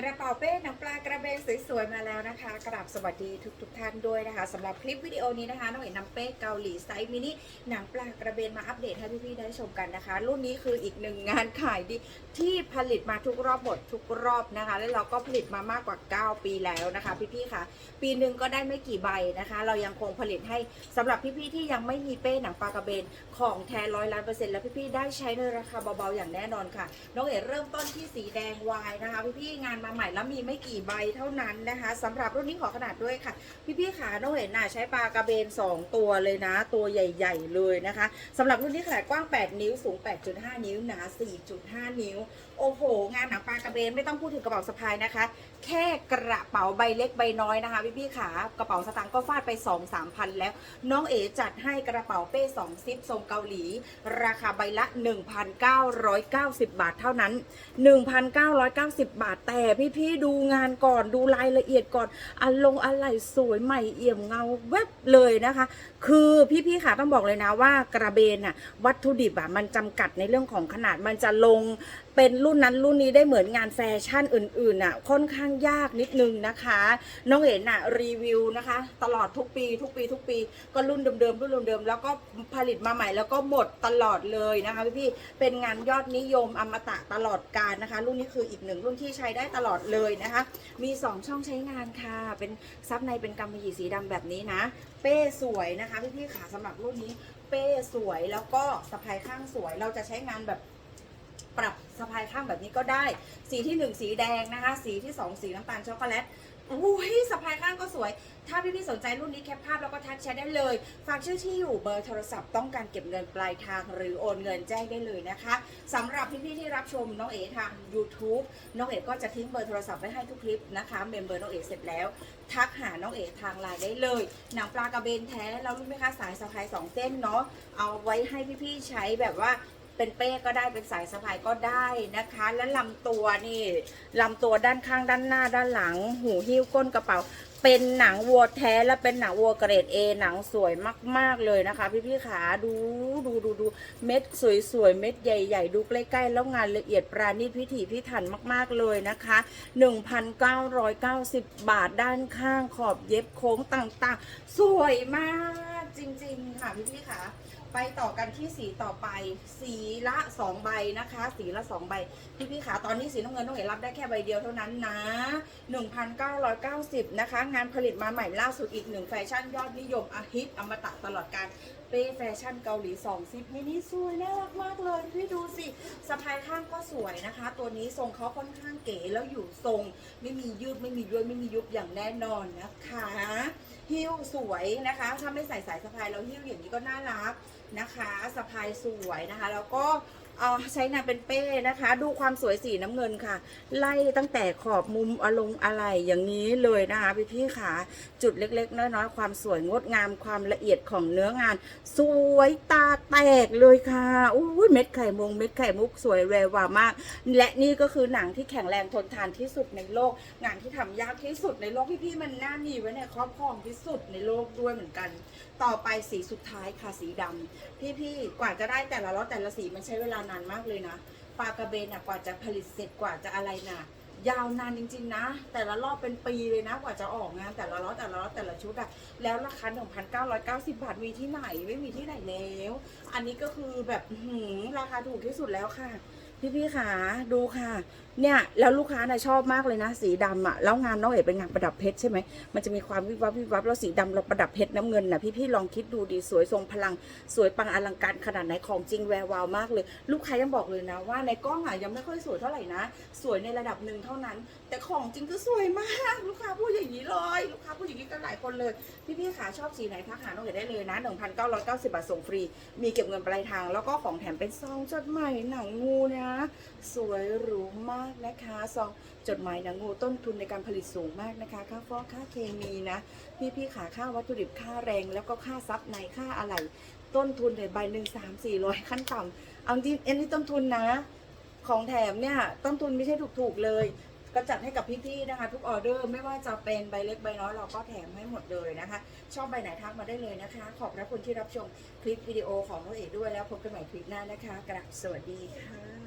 กระเป๋าเป้หนังปลากระเบนสวยๆมาแล้วนะคะ กราบสวัสดีทุกๆทท่านด้วยนะคะสำหรับคลิปวิดีโอนี้นะคะน้องเอ๋นำเป้เกาหลีไซส์มินิหนังปลากระเบนมาอัปเดตให้พี่ๆได้ชมกันนะคะ รุ่นนี้คืออีกหนึ่งงานขายดีที่ผลิตมาทุกรอบหมดทุกรอบนะคะ แล้วเราก็ผลิตมามากกว่า 9 ปีแล้วนะคะพี่ๆค่ะ ปีหนึ่งก็ได้ไม่กี่ใบนะคะ เรายังคงผลิตให้สำหรับพี่ๆที่ยังไม่มีเป้หนังปลากระเบนของแท้ร้อยล้านเปอร์เซ็นต์แล้วพี่ๆได้ใช้ในราคาเบาๆอย่างแน่นอนค่ะน้องเอ๋เริ่มต้นที่สีแดงวายนะคะพี่ๆงานมาใหม่แล้วมีไม่กี่ใบเท่านั้นนะคะสำหรับรุ่นนี้ขอขนาดด้วยค่ะ พี่ๆขาน้องเห็น่ะใช้ปลากระเบน 2 ตัวเลยนะ ตัวใหญ่ ๆ เลยนะคะสำหรับรุ่นนี้ขนาดกว้าง 8 นิ้วสูง 8.5 นิ้วหนา 4.5 นิ้ว โอ้โห งานหนังปลากระเบนไม่ต้องพูดถึงกระเป๋าสะพายนะคะ แค่กระเป๋าใบเล็กใบน้อยนะคะพี่ๆขากระเป๋าสตางค์ก็ฟาดไป 2 3พันแล้ว น้องเอ๋จัดให้กระเป๋าเป้2ซิปทรงเกาหลี ราคาใบละ 1,990 บาทเท่านั้น 1,990 บาทแต่พี่ๆดูงานก่อนดูรายละเอียดก่อนอันลงอะไรสวยใหม่เอี่ยมเงาแวบเลยนะคะ คือพี่ๆค่ะต้องบอกเลยนะว่ากระเบนน่ะวัตถุดิบอะมันจำกัดในเรื่องของขนาดมันจะลง เป็นรุ่นนั้นรุ่นนี้ได้เหมือนงานแฟชั่นอื่นๆน่ะค่อนข้างยากนิดนึงนะคะ น้องเอ๋น่ะรีวิวนะคะ ตลอดทุกปี ทุกปี ทุกปี ก็รุ่นเดิมๆรุ่นเดิมๆแล้วก็ผลิตมาใหม่แล้วก็หมดตลอดเลยนะคะพี่ๆเป็นงานยอดนิยมอมตะตลอดกาลนะคะ รุ่นนี้คืออีกหนึ่งรุ่นที่ใช้ได้ตลอดเลยนะคะ มี 2 ช่องใช้งานค่ะ เป็นซับในเป็นกำมะหยี่สีดำแบบนี้นะ เป้สวยนะคะพี่ๆขาสำหรับรุ่นนี้เป้สวยแล้วก็สะพายข้างสวยเราจะใช้งานแบบ ข้างแบบนี้ก็ได้ สีที่ 1 สีแดงนะคะ สีที่ 2 สีน้ำตาลช็อกโกแลตอุ้ยสะพายข้างก็สวย ถ้าพี่ๆสนใจรุ่นนี้แคปภาพแล้วก็ทักแชทได้เลย ฝากชื่อที่อยู่เบอร์โทรศัพท์ต้องการเก็บเงินปลายทางหรือโอนเงินแจ้งได้เลยนะคะสำหรับพี่ๆที่รับชมน้องเอ๋ทาง YouTube น้องเอ๋ก็จะทิ้งเบอร์โทรศัพท์ไว้ให้ทุกคลิปนะคะเมมเบอร์น้องเอ๋เสร็จแล้ว ทักหาน้องเอ๋ทางไลน์ได้เลย หนังปลากระเบนแท้เรารู้ไหมคะสายสะพายสองเส้นเนาะ เอาไว้ให้พี่ๆใช้แบบว่า เป็นเป้ก็ได้เป็นสายสะพายก็ได้นะคะ และลำตัวนี่ลำตัวด้านข้างด้านหน้าด้านหลัง หูหิ้วก้นกระเป๋า เป็นหนังวัวแท้และเป็นหนังวัวเกรด A หนังสวยมาก ๆเลยนะคะ พี่ๆขาดูดูดูดูเม็ดสวยๆเม็ดใหญ่ ๆ ดูใกล้ๆแล้วงานละเอียดปราณีตพิถีพิถันมากๆเลยนะคะ 1,990 บาทด้านข้างขอบเย็บโค้งต่างๆ สวยมาก จริง ๆ ค่ะพี่พี่ขาไปต่อกันที่สีต่อไป สีละสองใบนะคะ สีละสองใบพี่พี่ๆขาตอนนี้สีน้ำเงินต้องเห็นรับได้แค่ใบเดียวเท่านั้นนะ1,990นะคะ งานผลิตมาใหม่ล่าสุดอีกหนึ่งแฟชั่นยอดนิยมอาฮิตอมตะตลอดการ เป้แฟชั่นเกาหลี2ซิปมินิสวยน่ารักมากเลยพี่ดูสิสะพายข้างก็สวยนะคะ ตัวนี้ทรงเขาค่อนข้างเก๋แล้วอยู่ทรง ไม่มียืดไม่มีย้วยไม่มียุบอย่างแน่นอนนะคะหิ้วสวยนะคะ ถ้าไม่ใส่สายสะพายแล้วหิ้วอย่างนี้ก็น่ารักนะคะสะพายสวยนะคะ แล้วก็ เอ่อใช้งานเป็นเป้นะคะ ดูความสวยสีน้ำเงินค่ะ ไล่ตั้งแต่ขอบมุมอลงอะไรอย่างนี้เลยนะคะพี่พี่ๆค่ะจุดเล็ก ๆ น้อยๆความสวยงดงามความละเอียดของเนื้องาน สวยตาแตกเลยค่ะอุ้ยเม็ดไข่มุงเม็ดไข่มุกสวยแวววามาก และนี่ก็คือหนังที่แข็งแรงทนทานที่สุดในโลก งานที่ทำยากที่สุดในโลกพี่ๆมันน่ามีไว้ในครอบครองที่สุดในโลกด้วยเหมือนกัน ต่อไปสีสุดท้ายค่ะสีดำพี่ๆกว่าจะได้แต่ละล็อตแต่ละสีมันใช้เวลานานมากเลยนะปลากระเบนอะกว่าจะผลิตเสร็จกว่าจะอะไรน่ะยาวนานจริง ๆ นะ แต่ละรอบเป็นปีเลยนะ กว่าจะออกงานแต่ละรอบแต่ละรอบแต่ละชุดอะแล้วราคา 1,990 บาทมีที่ไหนไม่มีที่ไหนแล้ว อันนี้ก็คือแบบหืราคาถูกที่สุดแล้วค่ะ พี่ๆค่ะดูค่ะ เนี่ยแล้วลูกค้าน่ะชอบมากเลยนะ สีดำอะแล้วงานน้องเอ๋เป็นงานประดับเพชรใช่ไหมมันจะมีความวิบวับวิบวับแล้วสีดำเราประดับเพชรน้ำเงินนะพี่ๆลองคิดดูดีสวยทรงพลังสวยปังอลังการขนาดไหนของจริงแวววาวมากเลย ลูกค้ายังบอกเลยนะว่าในกล้องอะยังไม่ค่อยสวยเท่าไหร่นะ สวยในระดับหนึ่งเท่านั้น แต่ของจริงก็สวยมาก ลูกค้าพูดอย่างนี้เลยลูกค้าพูดอย่างนี้กันหลายคนเลย พี่ๆขาชอบสีไหนทักหาน้องเอ๋ได้เลยนะ1,990บาทส่งฟรี มีเก็บเงินปลายทาง แล้วก็ของแถมเป็นซองจดหมายหนังงูนะ สวยหรูมากนะคะซองจดหมายหนังงูต้นทุนในการผลิตสูงมากนะคะค่าฟอกค่าเคมีนะพี่ๆขาค่าวัตถุดิบค่าแรง แล้วก็ค่าซับในค่าอะไรต้นทุนเนี่ยใบหนึ่งสามสี่ร้อยขั้นต่ำเอาจริงอันนี้ต้นทุนนะ ของแถมเนี่ยต้นทุนไม่ใช่ถูกๆเลย ก็จัดให้กับพี่ๆนะคะ ทุกออเดอร์ไม่ว่าจะเป็นใบเล็กใบน้อยเราก็แถมให้หมดเลยนะคะ ชอบใบไหนทักมาได้เลยนะคะ ขอบพระคุณที่รับชมคลิปวิดีโอของน้องเอกด้วยแล้วพบกันใหม่คลิปหน้านะคะกราบสวัสดีค่ะ